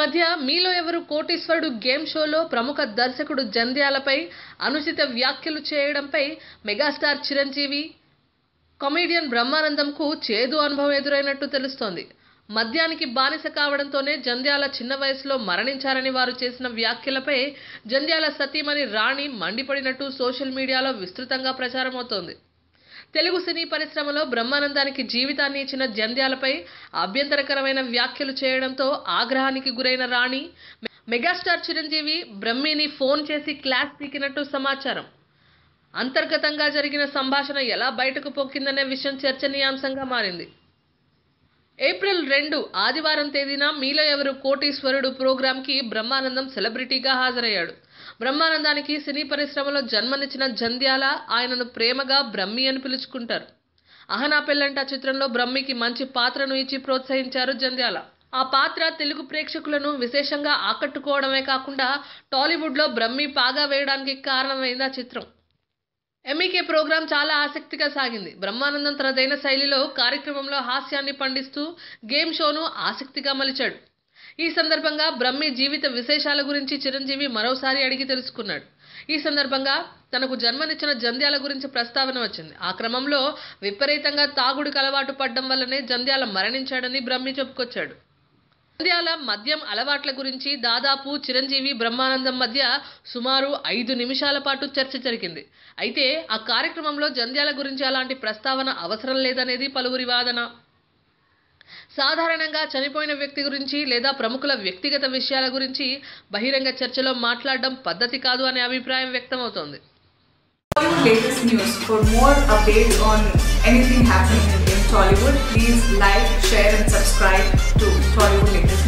మధ్య మీలో ఎవరు కోటీశ్వరుడు గేమ్ షోలో ప్రముఖ దర్శకుడు జంధ్యాలపై అనుచిత వ్యాఖ్యలు చేయడంపై మెగాస్టార్ చిరంజీవి కమీడియన్ బ్రహ్మానందంకు చేదు అనుభవం ఎదురైనట్టు తెలుస్తోంది. మద్యానికి బానిస కావడంతోనే జంధ్యాల చిన్న వయసులో మరణించారని వారు చేసిన వ్యాఖ్యలపై జంధ్యాల సతీమణి రాణి మండిపడినట్టు సోషల్ మీడియాలో విస్తృతంగా ప్రచారమవుతోంది. తెలుగు సినీ పరిశ్రమలో బ్రహ్మానందానికి జీవితాన్ని ఇచ్చిన జంధ్యాలపై అభ్యంతరకరమైన వ్యాఖ్యలు చేయడంతో ఆగ్రహానికి గురైన రాణి మెగాస్టార్ చిరంజీవి బ్రహ్మిని ఫోన్ చేసి క్లాస్ పీకినట్టు సమాచారం. అంతర్గతంగా జరిగిన సంభాషణ ఎలా బయటకు పొక్కిందనే విషయం చర్చనీయాంశంగా మారింది. ఏప్రిల్ రెండు ఆదివారం తేదీన మీలో ఎవరు కోటీశ్వరుడు ప్రోగ్రాంకి బ్రహ్మానందం సెలబ్రిటీగా హాజరయ్యాడు. బ్రహ్మానందానికి సినీ పరిశ్రమలో జన్మనిచ్చిన జంధ్యాల ఆయనను ప్రేమగా బ్రహ్మి అని పిలుచుకుంటారు. అహనా పెళ్ళంట చిత్రంలో బ్రహ్మికి మంచి పాత్రను ఇచ్చి ప్రోత్సహించారు జంధ్యాల. ఆ పాత్ర తెలుగు ప్రేక్షకులను విశేషంగా ఆకట్టుకోవడమే కాకుండా టాలీవుడ్లో బ్రహ్మి పాగా వేయడానికి కారణమైంది ఆ చిత్రం. ఎంఈకే ప్రోగ్రాం చాలా ఆసక్తిగా సాగింది. బ్రహ్మానందం తనదైన శైలిలో కార్యక్రమంలో హాస్యాన్ని పండిస్తూ గేమ్ షోను ఆసక్తిగా మలిచాడు. ఈ సందర్భంగా బ్రహ్మి జీవిత విశేషాల గురించి చిరంజీవి మరోసారి అడిగి తెలుసుకున్నాడు. ఈ సందర్భంగా తనకు జన్మనిచ్చిన జంధ్యాల గురించి ప్రస్తావన వచ్చింది. ఆ క్రమంలో విపరీతంగా తాగుడికి అలవాటు పడ్డం వల్లనే జంధ్యాల మరణించాడని బ్రహ్మి చెప్పుకొచ్చాడు. జంధ్యాల మద్యం అలవాట్ల గురించి దాదాపు చిరంజీవి బ్రహ్మానందం మధ్య సుమారు ఐదు నిమిషాల పాటు చర్చ జరిగింది. అయితే ఆ కార్యక్రమంలో జంధ్యాల గురించి అలాంటి ప్రస్తావన అవసరం లేదనేది పలువురి వాదన. సాధారణంగా చనిపోయిన వ్యక్తి గురించి లేదా ప్రముఖుల వ్యక్తిగత విషయాల గురించి బహిరంగ చర్చలో మాట్లాడడం పద్ధతి కాదు అనే అభిప్రాయం వ్యక్తమవుతోంది. Tollywood please like share and to Tollywood